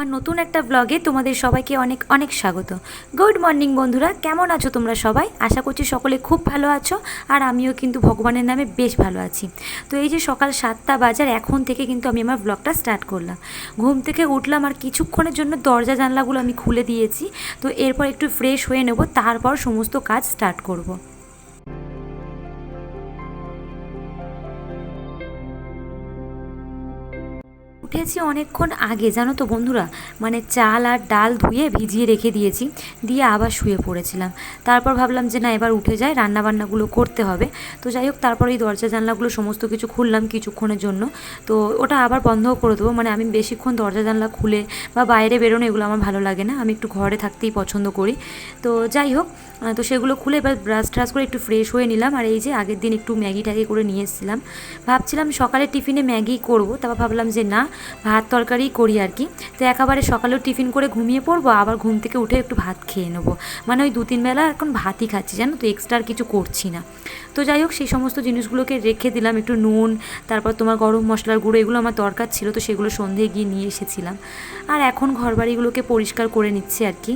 আমার নতুন একটা ব্লগে তোমাদের সবাইকে অনেক অনেক স্বাগত। গুড মর্নিং বন্ধুরা। কেমন আছো তোমরা সবাই? আশা করছি সকলে খুব ভালো আছো, আর আমিও কিন্তু ভগবানের নামে বেশ ভালো আছি। তো এই যে সকাল সাতটা বাজার, এখন থেকে কিন্তু আমি আমার ব্লগটা স্টার্ট করলাম। ঘুম থেকে উঠলাম আর কিছুক্ষণের জন্য দরজা জানলাগুলো আমি খুলে দিয়েছি। তো এরপর একটু ফ্রেশ হয়ে নেব, তারপর সমস্ত কাজ স্টার্ট করব। উঠেছি অনেকক্ষণ আগে, জানো তো বন্ধুরা? মানে চাল আর ডাল ধুয়ে ভিজিয়ে রেখে দিয়েছি, দিয়ে আবার শুয়ে পড়েছিলাম। তারপর ভাবলাম যে না, এবার উঠে যায় রান্নাবান্নাগুলো করতে হবে। তো যাই হোক, তারপর এই দরজা, জানলাগুলো সমস্ত কিছু খুললাম কিছুক্ষণের জন্য। তো ওটা আবার বন্ধও করে দেবো মানে আমি বেশিক্ষণ দরজা, জানলা খুলে বা বাইরে বেরোনো এগুলো আমার ভালো লাগে না। আমি একটু ঘরে থাকতেই পছন্দ করি। তো যাই হোক তো সেগুলো খুলে এবার ব্রাশ ট্রাশ করে একটু ফ্রেশ হয়ে নিলাম। আর এই যে আগের দিন একটু ম্যাগি ট্যাগি করে নিয়ে এসেছিলাম। ভাবছিলাম সকালে টিফিনে ম্যাগি করব, তারপর ভাবলাম যে না, ভাত তরকারি করি আর কি। তো একেবারে সকালেও টিফিন করে ঘুমিয়ে পড়ব, আবার ঘুম থেকে উঠে একটু ভাত খেয়ে নেব। মানে ওই দু তিন বেলা এখন ভাতই খাচ্ছি, জানো তো এক্সট্রা আর কিছু করছি না। তো যাই হোক, সেই সমস্ত জিনিসগুলোকে রেখে দিলাম, একটু নুন, তারপর তোমার গরম মশলার গুঁড়ো, এগুলো আমার দরকার ছিল, তো সেগুলো সন্ধে গিয়ে নিয়ে এসেছিলাম। আর এখন ঘরবাড়িগুলোকে পরিষ্কার করে নিচ্ছি আর কি।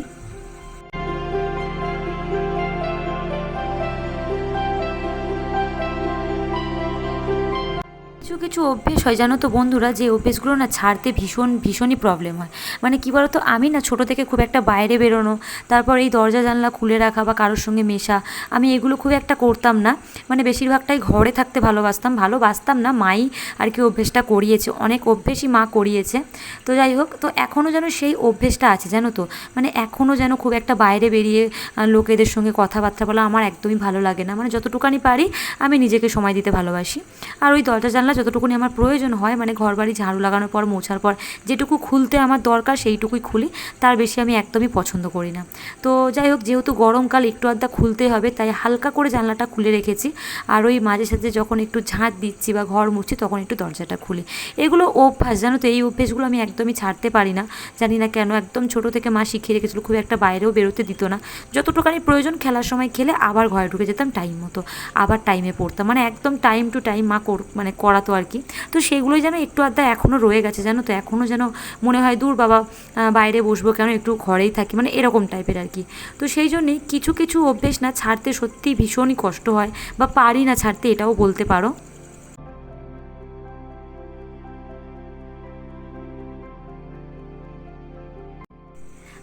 কিছু কিছু অভ্যেস হয়, জানো তো বন্ধুরা, যে অভ্যেসগুলো না ছাড়তে ভীষণ, ভীষণই প্রবলেম হয়। মানে কী বলতো, আমি না ছোটো থেকে খুব একটা বাইরে বেরোনো, তারপর এই দরজা, জানলা খুলে রাখা বা কারোর সঙ্গে মেশা, আমি এগুলো খুব একটা করতাম না। মানে বেশিরভাগটাই ঘরে থাকতে ভালোবাসতাম ভালোবাসতাম না, মাই আর কি অভ্যেসটা করিয়েছে, অনেক অভ্যেসই মা করিয়েছে। তো যাই হোক, তো এখনও যেন সেই অভ্যেসটা আছে, জানো তো মানে এখনও যেন খুব একটা বাইরে বেরিয়ে লোকেদের সঙ্গে কথাবার্তা বলা আমার একদমই ভালো লাগে না। মানে যতটুকানি পারি, আমি নিজেকে সময় দিতে ভালোবাসি। আর ওই দরজা, জানলা যতটুকুনি আমার প্রয়োজন হয় মানে ঘর বাড়ি ঝাড়ু লাগানোর পর, মোছার পর, যেটুকু খুলতে আমার দরকার সেইটুকুই খুলি, তার বেশি আমি একদমই পছন্দ করি না। তো যাই হোক, যেহেতু গরমকাল, একটু আধটা খুলতে হবে, তাই হালকা করে জানলাটা খুলে রেখেছি। আর ওই মাঝে সাঝে যখন একটু ঝাঁট দিচ্ছি বা ঘর মুছছি, তখন একটু দরজাটা খুলি। এগুলো অভ্যাস, জানো তো, এই অভ্যেসগুলো আমি একদমই ছাড়তে পারি না। জানি না কেন, একদম ছোট থেকে মা শিখিয়ে রেখেছিল, খুব একটা বাইরেও বেরোতে দিত না। যতটুকানি প্রয়োজন খেলার সময় খেলে আবার ঘরে ঢুকে যেতাম টাইম মতো। আবার টাইমে পড়তাম মানে একদম টাইম টু টাইম মা কর করাতো আর কি। তো সেগুলোই যেন একটু আধটা এখনও রয়ে গেছে, জানো তো? এখনও যেন মনে হয়, দূর বাবা বাইরে বসবো কেন? একটু ঘরেই থাকি। মানে এরকম টাইপের আর কি। তো সেই জন্যেই কিছু কিছু অভ্যেস না ছাড়তে সত্যি ভীষণই কষ্ট হয়, বা পারি না ছাড়তে, এটাও বলতে পারো।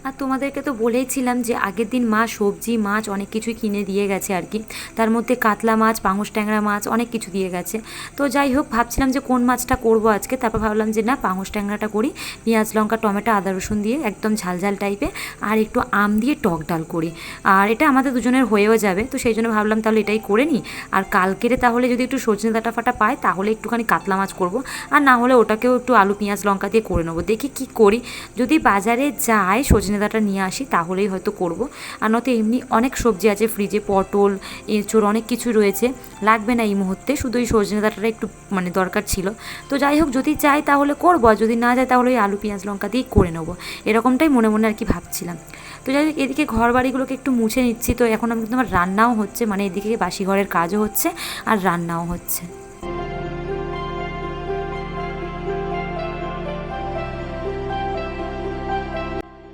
আর তোমাদেরকে তো বলেইছিলাম যে আগের দিন মা সবজি, মাছ অনেক কিছুই কিনে দিয়ে গেছে আর কি। তার মধ্যে কাতলা মাছ, পাঙুশ ট্যাংরা মাছ অনেক কিছু দিয়ে গেছে। তো যাই হোক, ভাবছিলাম যে কোন মাছটা করব আজকে। তারপর ভাবলাম যে না, পাঙুশ ট্যাংরাটা করি। পেঁয়াজ, লঙ্কা, টমেটো, আদা, রসুন দিয়ে একদম ঝাল ঝাল টাইপের আর একটু আম দিয়ে টক ডাল করি। আর এটা আমাদের দুজনের হয়েও যাবে, তো সেই জন্য ভাবলাম তাহলে এটাই করে নিই। আর কালকেরে তাহলে যদি একটু সজনে ডাটা ফাটা পাই, তাহলে একটুখানি কাতলা মাছ করব। আর না হলে ওটাকেও একটু আলু, পেঁয়াজ, লঙ্কা দিয়ে করে নেব। দেখি কি করি। যদি বাজারে যায় সজনে ডাঁটা নিয়ে আসি, তাহলেই হয়তো করব। আর নয়তো এমনি অনেক সবজি আছে ফ্রিজে পটল, এঁচোড় অনেক কিছু রয়েছে। লাগবে না এই মুহূর্তে, শুধু এই সজনে ডাঁটাটা একটু মানে দরকার ছিল। তো যাই হোক, যদি চাই তাহলে করব, আর যদি না যায় তাহলে ওই আলু, পেঁয়াজ, লঙ্কা দিয়েই করে নেব। এরকমটাই মনে মনে আর কি ভাবছিলাম। তো যাই হোক, এদিকে ঘর বাড়িগুলোকে একটু মুছে নিচ্ছি। তো এখন আমি কিন্তু আমার রান্নাও হচ্ছে মানে এদিকে বাসি ঘরের কাজও হচ্ছে আর রান্নাও হচ্ছে।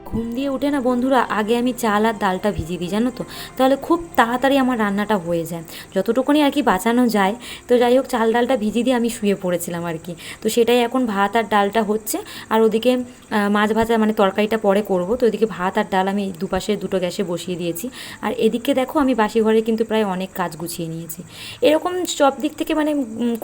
ঘুম দিয়ে উঠে না বন্ধুরা, আগে আমি চাল আর ডালটা ভিজিয়ে দিই, জানো তো? তাহলে খুব তাড়াতাড়ি আমার রান্নাটা হয়ে যায়। যতটুকুনি আর কি বাঁচানো যায়, তো যাই হোক, চাল ডালটা ভিজিয়ে দিয়ে আমি শুয়ে পড়েছিলাম আর কি। তো সেটাই এখন ভাত আর ডালটা হচ্ছে। আর ওদিকে মাছ ভাজা মানে তরকারিটা পরে করব। তো ওদিকে ভাত আর ডাল আমি দুপাশে দুটো গ্যাসে বসিয়ে দিয়েছি। আর এদিকে দেখো, আমি বাসি ঘরে কিন্তু প্রায় অনেক কাজ গুছিয়ে নিয়েছি। এরকম সব দিক থেকে মানে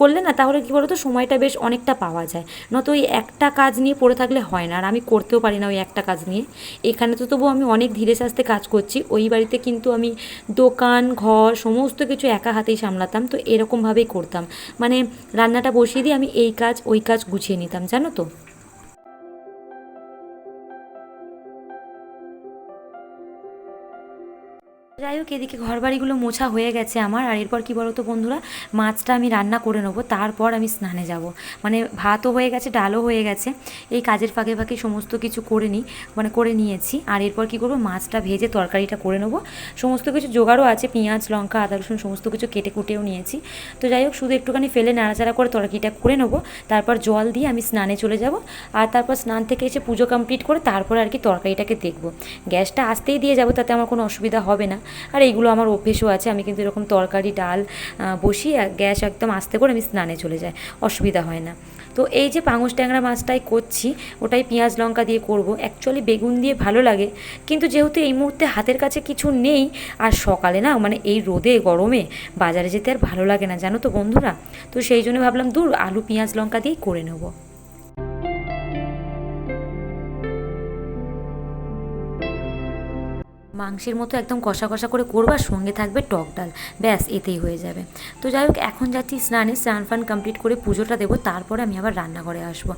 করলে না, তাহলে কী বলতো, সময়টা বেশ অনেকটা পাওয়া যায়। নয়তো ওই একটা কাজ নিয়ে পড়ে থাকলে হয় না। আর আমি করতেও পারি না ওই একটা কাজ নিয়ে। এখানে তো তবু আমি অনেক ধীরে সাস্তে কাজ করছি। ওই বাড়িতে কিন্তু আমি দোকান, ঘর, সমস্ত কিছু একা হাতেই সামলাতাম। তো এরকমভাবেই করতাম। মানে রান্নাটা বসিয়ে দিয়ে আমি এই কাজ, ওই কাজ গুছিয়ে নিতাম, জানো তো? যাই হোক, এদিকে ঘর বাড়িগুলো মোছা হয়ে গেছে আমার। আর এরপর কী বলতো বন্ধুরা? মাছটা আমি রান্না করে নেব, তারপর আমি স্নানে যাব। মানে ভাতও হয়ে গেছে, ডালও হয়ে গেছে। এই কাজের ফাঁকে ফাঁকে সমস্ত কিছু করে নিই মানে করে নিয়েছি। আর এরপর কী করব? মাছটা ভেজে তরকারিটা করে নেব। সমস্ত কিছু জোগাড়ও আছে, পেঁয়াজ, লঙ্কা, আদা, রসুন, সমস্ত কিছু কেটে কুটেও নিয়েছি। তো যাই হোক, শুধু একটুখানি ফেলে নাড়াচাড়া করে তরকারিটা করে নেব। তারপর জল দিয়ে আমি স্নানে চলে যাব। আর তারপর স্নান থেকে এসে পুজো কমপ্লিট করে তারপরে আর কি তরকারিটাকে দেখব। গ্যাসটা আসতেই দিয়ে যাব, তাতে আমার কোনো অসুবিধা হবে না। আর এইগুলো আমার অভ্যেসও আছে। আমি কিন্তু এরকম তরকারি, ডাল বসিয়ে গ্যাস একদম আস্তে করে আমি স্নানে চলে যাই। অসুবিধা হয় না। তো এই যে পাঙুশ ট্যাংরা মাছটাই করছি, ওটাই পেঁয়াজ লঙ্কা দিয়ে করব। অ্যাকচুয়ালি বেগুন দিয়ে ভালো লাগে। কিন্তু যেহেতু এই মুহূর্তে হাতের কাছে কিছু নেই, আর সকালে না মানে এই রোদে, গরমে বাজারে যেতে আর ভালো লাগে না, জানো তো বন্ধুরা? তো সেই জন্য ভাবলাম, দূর আলু, পেঁয়াজ, লঙ্কা দিয়েই করে নেব। মাংসের মতো একদম কষা কষা করে করবার সঙ্গে থাকবে টক ডাল। ব্যাস, এতেই হয়ে যাবে। তো যাই হোক, এখন যাচ্ছি স্নানে। স্নান ফান কমপ্লিট করে পুজোটা দেবো, তারপরে আমি আবার রান্নাঘরে আসব।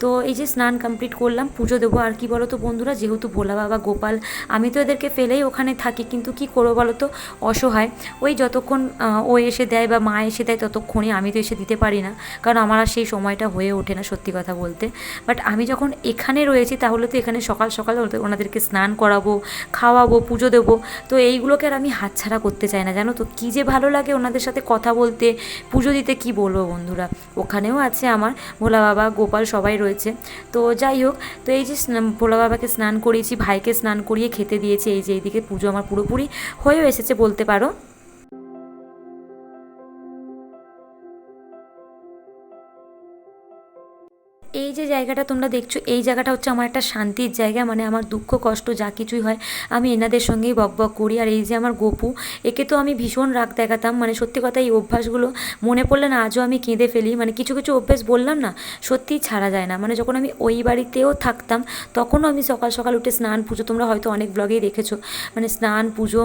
তো এই যে স্নান কমপ্লিট করলাম, পুজো দেবো আর কি বলো তো বন্ধুরা? যেহেতু ভোলা বাবা, গোপাল, আমি তো এদেরকে ফেলেই ওখানে থাকি, কিন্তু কি করব বলো তো অসহায়। ওই যতক্ষণ ও এসে দেয় বা মা এসে দেয় ততক্ষণই আমি তো এসে দিতে পারি না। কারণ আমার আর সেই সময়টা হয়ে ওঠে না, সত্যি কথা বলতে। বাট আমি যখন এখানে রয়েছি, তাহলে তো এখানে সকাল সকাল ওনাদেরকে স্নান করাবো, খাওয়াবো পুজো দেবো। তো এইগুলোকে আর আমি হাতছাড়া করতে চাই না। জানো তো, কী যে ভালো লাগে ওনাদের সাথে কথা বলতে, পুজো দিতে, কি বলব বন্ধুরা? ওখানেও আছে আমার ভোলা বাবা, গোপাল সবাই রয়েছে। তো যাই হোক, তো এই যে ভোলা বাবাকে স্নান করিয়েছি, ভাইকে স্নান করিয়ে খেতে দিয়েছি, এই যে এইদিকে পুজো আমার পুরোপুরি হয়েও এসেছে বলতে পারো। এই যে জায়গাটা তোমরা দেখছ, এই জায়গাটা হচ্ছে আমার একটা শান্তির জায়গা। মানে আমার দুঃখ, কষ্ট, যা কিছুই হয়, আমি এনাদের সঙ্গেই বক বক করি। আর এই যে আমার গপু, একে তো আমি ভীষণ রাগ দেখাতাম। মানে সত্যি কথা, এই অভ্যাসগুলো মনে পড়লে না আজও আমি কেঁদে ফেলি। মানে কিছু কিছু অভ্যাস বললাম না, সত্যিই ছাড়া যায় না। মানে যখন আমি ওই বাড়িতেও থাকতাম, তখনও আমি সকাল সকাল উঠে স্নান, পুজো, তোমরা হয়তো অনেক ব্লগেই দেখেছ। মানে স্নান, পুজো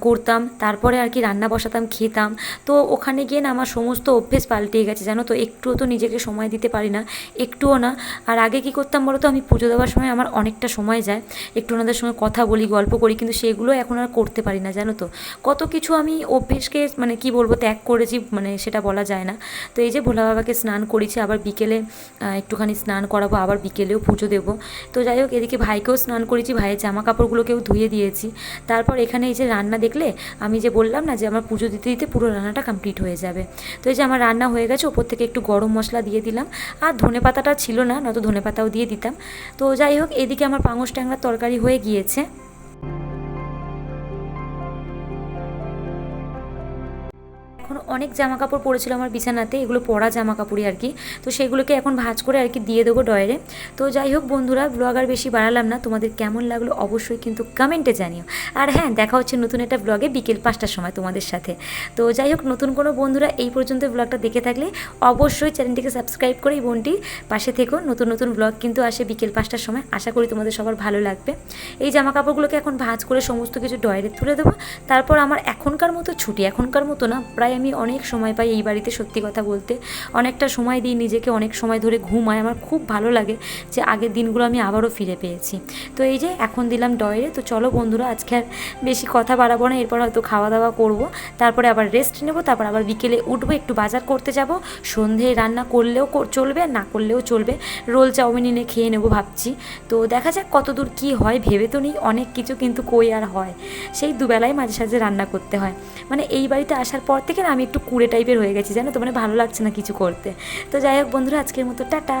করতাম। তারপরে আর কি রান্না বসাতাম, খেতাম। তো ওখানে গিয়ে না আমার সমস্ত অভ্যেস পাল্টে গেছে, জানো তো? একটুও তো নিজেকে সময় দিতে পারি না। একটুও না। আর আগে কি করতাম বলো তো আমি পুজো দেওয়ার সময় আমার অনেকটা সময় যায়। একটু ওনাদের সঙ্গে কথা বলি, গল্প করি, কিন্তু সেগুলো এখন আর করতে পারি না, জানো তো। কত কিছু আমি অভ্যেসকে মানে কি বলব, ত্যাগ করেছি মানে সেটা বলা যায় না। তো এই যে ভোলা বাবাকে স্নান করেছি আবার বিকেলে একটুখানি স্নান করাবো, আবার বিকেলেও পুজো দেবো। তো যাই হোক, এদিকে ভাইকেও স্নান করেছি ভাইয়ের জামা কাপড়গুলোকেও ধুয়ে দিয়েছি। তারপর এখানে এই যে রান্না দেখলে, আমি যে বললাম না যে আমার পুজো দিতে দিতে পুরো রান্নাটা কমপ্লিট হয়ে যাবে। তো এই যে আমার রান্না হয়ে গেছে, ওপর থেকে একটু গরম মশলা দিয়ে দিলাম। আর ধনে পাতাটা ছিল না, নয়তো ধনে পাতাও দিয়ে দিতাম। তো যাই হোক, এদিকে আমার পাঙশ ট্যাংরার তরকারি হয়ে গিয়েছে। অনেক জামা কাপড় পড়েছিল আমার বিছানাতে, এগুলো পরা জামা কাপড়ই আর কি। তো সেগুলোকে এখন ভাঁজ করে আর কি দিয়ে দেবো ডয়ারে তো যাই হোক বন্ধুরা ব্লগ আর বেশি বাড়ালাম না, তোমাদের কেমন লাগল অবশ্যই কিন্তু কমেন্টে জানিও। আর হ্যাঁ দেখা হচ্ছে নতুন একটা ব্লগে বিকেল পাঁচটার সময় তোমাদের সাথে। তো যাই হোক, নতুন কোনো বন্ধুরা এই পর্যন্ত ব্লগটা দেখে থাকলে অবশ্যই চ্যানেলটিকে সাবস্ক্রাইব করে এই বোনটির পাশে থেকো। নতুন নতুন ব্লগ কিন্তু আসে বিকেল পাঁচটার সময়। আশা করি তোমাদের সবার ভালো লাগবে। এই জামা কাপড়গুলোকে এখন ভাঁজ করে সমস্ত কিছু ডয়ারে তুলে দেবো। তারপর আমার এখনকার মতো ছুটি, এখনকার মতো না, প্রায় আমি অনেক সময় পাই এই বাড়িতে সত্যি কথা বলতে। অনেকটা সময় দিই নিজেকে, অনেক সময় ধরে ঘুমায় আমার খুব ভালো লাগে যে আগের দিনগুলো আমি আবারও ফিরে পেয়েছি। তো এই যে এখন দিলাম ডয়ারে, তো চলো বন্ধুরা আজকে আর বেশি কথা বাড়াবো না, এরপর হয়তো খাওয়া দাওয়া করব। তারপরে আবার রেস্ট নেব, তারপর আবার বিকেলে উঠবো, একটু বাজার করতে যাব। সন্ধে রান্না করলেও কর- চলবে, আর না করলেও চলবে। রোল চাউমিন এনে খেয়ে নেব ভাবছি। তো দেখা যাক কত দূর কী হয়, ভেবে তো নেই, অনেক কিছু কিন্তু কই আর হয়। সেই দুবেলায় মাঝে সাঝে রান্না করতে হয়। মানে এই বাড়িতে আসার পর থেকে না আমি একটু কুড়ে টাইপের হয়ে গেছি, জানো তো? মানে ভালো লাগছে না কিছু করতে। তো যাই হোক বন্ধুরা, আজকের মতো টাটা।